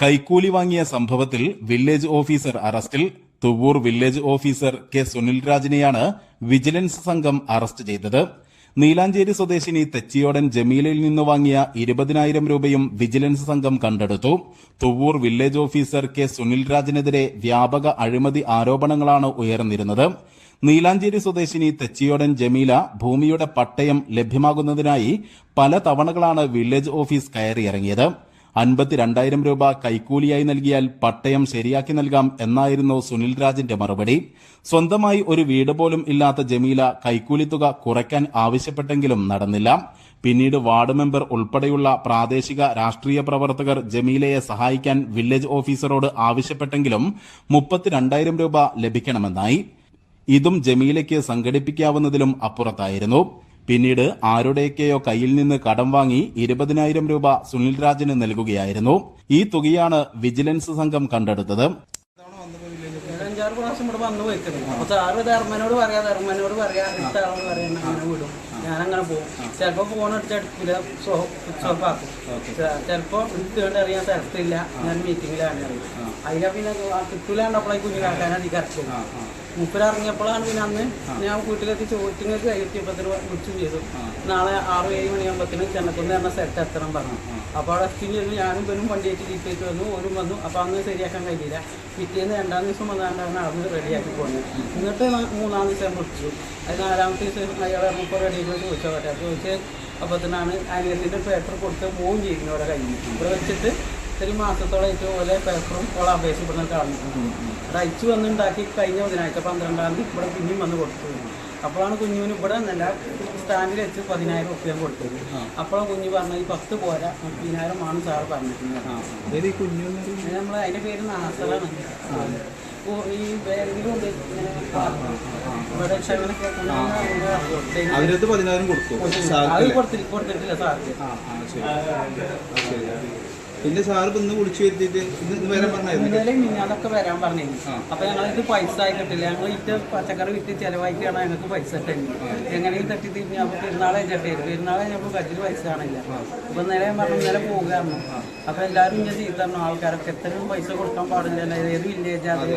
കൈക്കൂലി വാങ്ങിയ സംഭവത്തിൽ വില്ലേജ് ഓഫീസർ അറസ്റ്റിൽ Thuvvur village officer K Sunil രാജിനെയാണ് vigilance സംഘം അറസ്റ്റ് ചെയ്തത്. നീലാഞ്ചേരി സ്വദേശിനി തെച്ചിയോടൻ ജമീലിൽ നിന്ന് വാങ്ങിയ ഇരുപതിനായിരം രൂപയും വിജിലൻസ് സംഘം കണ്ടെടുത്തു. Thuvvur village officer K Sunil രാജിനെതിരെ വ്യാപക അഴിമതി ആരോപണങ്ങളാണ് ഉയർന്നിരുന്നത്. നീലാഞ്ചേരി സ്വദേശിനി തെച്ചിയോടൻ ജമീല ഭൂമിയുടെ പട്ടയം ലഭ്യമാകുന്നതിനായി പല തവണകളാണ് വില്ലേജ് ഓഫീസ് കയറിയിറങ്ങിയത്. അൻപത്തിരണ്ടായിരം രൂപ കൈക്കൂലിയായി നൽകിയാൽ പട്ടയം ശരിയാക്കി നൽകാം എന്നായിരുന്നു സുനിൽ രാജിന്റെ മറുപടി. സ്വന്തമായി ഒരു വീട് പോലും ഇല്ലാത്ത ജമീല കൈക്കൂലി തുക കുറയ്ക്കാൻ ആവശ്യപ്പെട്ടെങ്കിലും നടന്നില്ല. പിന്നീട് വാർഡ് മെമ്പർ ഉൾപ്പെടെയുള്ള പ്രാദേശിക രാഷ്ട്രീയ പ്രവർത്തകർ ജമീലയെ സഹായിക്കാൻ വില്ലേജ് ഓഫീസറോട് ആവശ്യപ്പെട്ടെങ്കിലും മുപ്പത്തിരണ്ടായിരം രൂപ ലഭിക്കണമെന്നായി. ഇതും ജമീലയ്ക്ക് സംഘടിപ്പിക്കാവുന്നതിലും അപ്പുറത്തായിരുന്നു. പിന്നീട് ആരുടെയൊക്കെയോ കയ്യിൽ നിന്ന് കടം വാങ്ങി ഇരുപതിനായിരം രൂപ സുനിൽ രാജിന് നൽകുകയായിരുന്നു. ഈ തുകയാണ് വിജിലൻസ് സംഘം കണ്ടെടുത്തത്. അഞ്ചാറ് പ്രാവശ്യം ഇവിടെ വന്ന് പോയിട്ടുണ്ട് അപ്പൊ സാറ് ധർമ്മനോട് പറയാ ധർമ്മനോട് പറയാ ഇഷ്ട ആളോട് പറയാ എന്നെ അങ്ങനെ വിടും. ഞാൻ അങ്ങനെ പോകും ചിലപ്പോ ഫോൺ അടിച്ച് എടുക്കില്ല സ്വിച്ച് ഓഫ് ആക്കും ചിലപ്പോ അറിയാൻ സ്ഥലത്തില്ല ഞാൻ മീറ്റിംഗിലാണ് അറിയും. പിന്നെ കിട്ടൂലാണ്ടപ്പോഴേ കുഞ്ഞിലാക്കാൻ അധികം ഇറക്കും മുപ്പിലിറങ്ങിയപ്പോഴാണ് പിന്നെ അന്ന് ഞാൻ വീട്ടിലെത്തി ചോദിച്ചങ്ങൾക്ക് എത്തിയപ്പത്തിന് വിളിച്ചു ചെയ്തു. നാളെ ആറ് ഏഴ് മണിയാകുമ്പോഴത്തേനും ചെന്നക്കുന്ന് എന്ന സ്ഥലത്ത് എത്തണം പറഞ്ഞു. അപ്പോൾ അവിടെ എത്തി ചെന്നു ഞാനും പെണ്ണും വണ്ടി ആയിട്ട് ജീപ്പേറ്റ് വന്നു ഓരും വന്നു. അപ്പോൾ അന്ന് ശരിയാക്കാൻ കഴിയില്ല. പിറ്റേന്ന് രണ്ടാം ദിവസം വന്നാണ്ടാണ് അന്ന് റെഡിയാക്കി പോകുന്നത് എന്നിട്ട് മൂന്നാം ദിവസം വിളിച്ചു. അത് നാലാമത്തെ ദിവസം അയാളെ ഇറങ്ങിപ്പോൾ റെഡി ആയിട്ട് ചോദിച്ചാൽ പറ്റാം ചോദിച്ച് അപ്പോൾ തന്നെയാണ് അനിയത്തിന്റെ പേപ്പർ കൊടുത്ത് പോവുകയും ചെയ്യുന്നു അവിടെ കഴിഞ്ഞു ഇവിടെ വെച്ചിട്ട് ഒരു എനിക്ക് ഓരോ പേപ്പറും ഓളെ അപേക്ഷ ഇവിടെ കാണുന്നു അത് അയച്ചു വന്നുണ്ടാക്കി കഴിഞ്ഞ ബുധനാഴ്ച പന്ത്രണ്ടാം തീയതി ഇവിടെ പിന്നെയും വന്ന് കൊടുത്തു. അപ്പോഴാണ് കുഞ്ഞുവിന് ഇവിടെ നിന്നല്ല സ്റ്റാൻഡിൽ വെച്ച് പതിനായിരം റുപ്യ കൊടുത്തത്. അപ്പോഴാണ് കുഞ്ഞു പറഞ്ഞത് ഈ പത്ത് പോരാ മുപ്പതിനായിരം ആണ് സാർ പറഞ്ഞിട്ടുള്ളത്. നമ്മൾ അതിന്റെ പേര് നാസറാണ്. ഈ ബാങ്കിലും ഉണ്ട് ഇവിടെ ക്ഷമനൊക്കെ പതിനായിരം കൊടുത്തു. അത് കൊടുത്തിട്ടില്ല സാർക്ക്. പിന്നെ സാർ ഇന്ന് വിളിച്ചു വരുത്തിയിട്ട് ഇന്ന് വരാൻ പറഞ്ഞായിരുന്നു ഇന്നലെ മിന്നാതൊക്കെ വരാൻ പറഞ്ഞിരുന്നു. അപ്പൊ ഞങ്ങൾ ഇത് പൈസ ആയിട്ടില്ല. ഞങ്ങൾ ഇത് പച്ചക്കറി വിറ്റ് ചെലവാക്കിയാണ് ഞങ്ങൾക്ക് പൈസ ഇട്ടുണ്ട് എങ്ങനെയും തട്ടി തിരിഞ്ഞ് അപ്പൊ പെരുന്നാളെ ചേട്ടേ പെരുന്നാളെ ഞങ്ങൾ കയ്യിൽ പൈസ കാണില്ല. അപ്പൊ നേരെ ഞാൻ പറഞ്ഞു ഇന്നലെ പോകുകയാണ് അപ്പൊ എല്ലാവരും ഇങ്ങനെ ചെയ്തു തരണം ആൾക്കാരൊക്കെ എത്രയും പൈസ കൊടുക്കാൻ പാടില്ല ഏത് വില്ലേജ് അത്?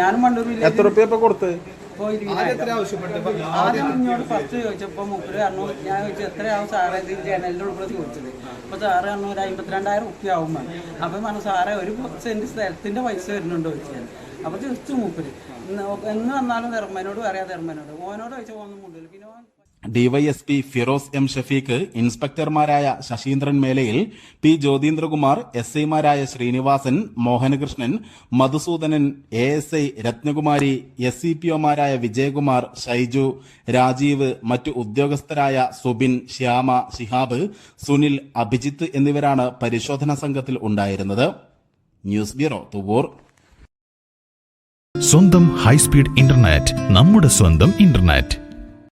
ഞാനും പണ്ടൊരു വില്ലേജ് എത്ര കൊടുത്തത് കൊടുത്ത്? ഇപ്പോൾ ആദ്യം ഇങ്ങോട്ട് ഫസ്റ്റ് ചോദിച്ചപ്പോൾ മുപ്പര് പറഞ്ഞു ഞാൻ ചോദിച്ചു എത്രയാവും സാറേ ഇത് ജനലിന്റെ ഉൾപ്പെടെ ചോദിച്ചത്? അപ്പോൾ സാറ് പറഞ്ഞു ഒരു അമ്പത്തിരണ്ടായിരം റുപ്യ ആവും അപ്പം പറഞ്ഞു സാറേ ഒരു സെന്റ് സ്ഥലത്തിന്റെ പൈസ വരുന്നുണ്ടോ? ചോദിച്ചാൽ അപ്പോൾ ചോദിച്ചു മൂപ്പര്. എന്ന് വന്നാലും ധർമ്മനോട് പറയാം ധർമ്മനോട്. ഓനോട് ചോദിച്ചാൽ ഒന്നും കൊണ്ടില്ല പിന്നെ ഓൻ ഡിവൈഎസ്പി ഫിറോസ് എം ഷഫീഖ് ഇൻസ്പെക്ടർമാരായ ശശീന്ദ്രൻ മേലയിൽ പി ജ്യോതീന്ദ്രകുമാർ എസ് ഐമാരായ Sreenivasan Mohanakrishnan Madhusoodanan A S I Rathnakumari S C P ഒമാരായ Vijayakumar Shaiju Rajeev മറ്റു ഉദ്യോഗസ്ഥരായ സുബിൻ ശ്യാമ ശിഹാബ് സുനിൽ അഭിജിത്ത് എന്നിവരാണ് പരിശോധനാ സംഘത്തിൽ ഉണ്ടായിരുന്നത്. News bureau Thuvvur. സ്വന്തം ഹൈസ്പീഡ് ഇന്റർനെറ്റ് നമ്മുടെ സ്വന്തം ഇന്റർനെറ്റ്.